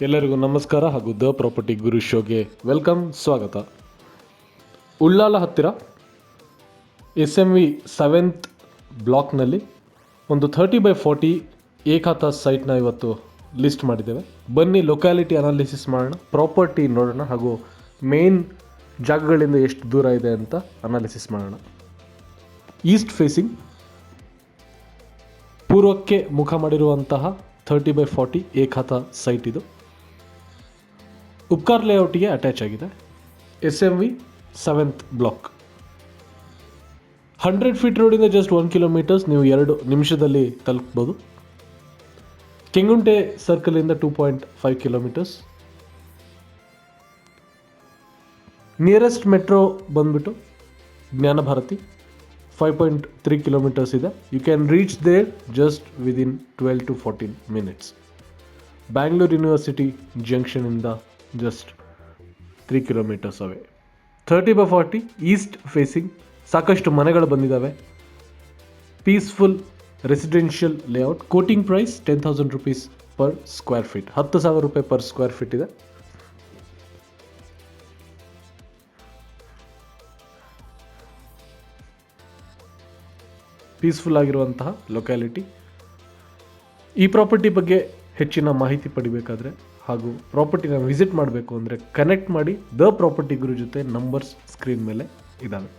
ಎಲ್ಲರಿಗೂ ನಮಸ್ಕಾರ ಹಾಗೂ ದ ಪ್ರಾಪರ್ಟಿ ಗುರು ಶೋಗೆ ವೆಲ್ಕಮ್, ಸ್ವಾಗತ. ಉಳ್ಳಾಲ ಹತ್ತಿರ ಎಸ್ ಎಂ ವಿ ಸೆವೆಂತ್ ಬ್ಲಾಕ್ನಲ್ಲಿ ಒಂದು ಥರ್ಟಿ ಬೈ ಫೋರ್ಟಿ ಏಕಾತ ಸೈಟ್ನ ಇವತ್ತು ಲಿಸ್ಟ್ ಮಾಡಿದ್ದೇವೆ. ಬನ್ನಿ ಲೊಕ್ಯಾಲಿಟಿ ಅನಾಲಿಸಿಸ್ ಮಾಡೋಣ, ಪ್ರಾಪರ್ಟಿ ನೋಡೋಣ ಹಾಗೂ ಮೇನ್ ಜಾಗಗಳಿಂದ ಎಷ್ಟು ದೂರ ಇದೆ ಅಂತ ಅನಾಲಿಸಿಸ್ ಮಾಡೋಣ. ಈಸ್ಟ್ ಫೇಸಿಂಗ್ ಪೂರ್ವಕ್ಕೆ ಮುಖ ಮಾಡಿರುವಂತಹ ಥರ್ಟಿ ಬೈ ಫಾರ್ಟಿ ಏಕಾತ ಸೈಟ್ ಇದು. ಉಪ್ಕಾರ್ ಲೇಔಟ್ಗೆ ಅಟ್ಯಾಚ್ ಆಗಿದೆ. S M V seventh block hundred feet ರೋಡಿಂದ ಜಸ್ಟ್ ಒನ್ ಕಿಲೋಮೀಟರ್ಸ್ ನೀವು ಎರಡು ನಿಮಿಷದಲ್ಲಿ ತಲುಪ್ಬೋದು. Kengunte ಸರ್ಕಲಿಂದ two point five kilometers nearest metro ಬಂದ್ಬಿಟ್ಟು Jnanabharathi five point three kilometers ಇದೆ. You can reach there just within twelve to fourteen minutes Bangalore university ಜಂಕ್ಷನಿಂದ just three kilometers away thirty by forty east facing ಸಾಕಷ್ಟು ಮನೆಗಳು ಬಂದಿದ್ದಾವೆ peaceful residential layout quoting price ten thousand rupees per square feet ಹತ್ತು ಸಾವಿರ ರೂಪಾಯಿ per square feet ಇದೆ. Peaceful ಆಗಿರುವಂತಹ locality ಈ property ಬಗ್ಗೆ ಹೆಚ್ಚಿನ ಮಾಹಿತಿ ಪಡಿಬೇಕಾದ್ರೆ ಹಾಗೂ ಪ್ರಾಪರ್ಟಿನ ವಿಸಿಟ್ ಮಾಡಬೇಕು ಅಂದರೆ ಕನೆಕ್ಟ್ ಮಾಡಿ ದ ಪ್ರಾಪರ್ಟಿ ಗುರು ಜೊತೆ ನಂಬರ್ಸ್ ಸ್ಕ್ರೀನ್ ಮೇಲೆ ಇದ್ದಾವೆ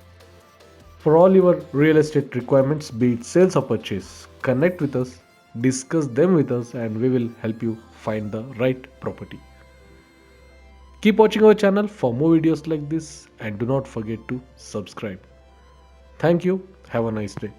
for all your real estate requirements it sales of purchase connect with us discuss them with us and we will help you find the right property keep watching our channel for more videos like this and do not forget to subscribe thank you have a nice day.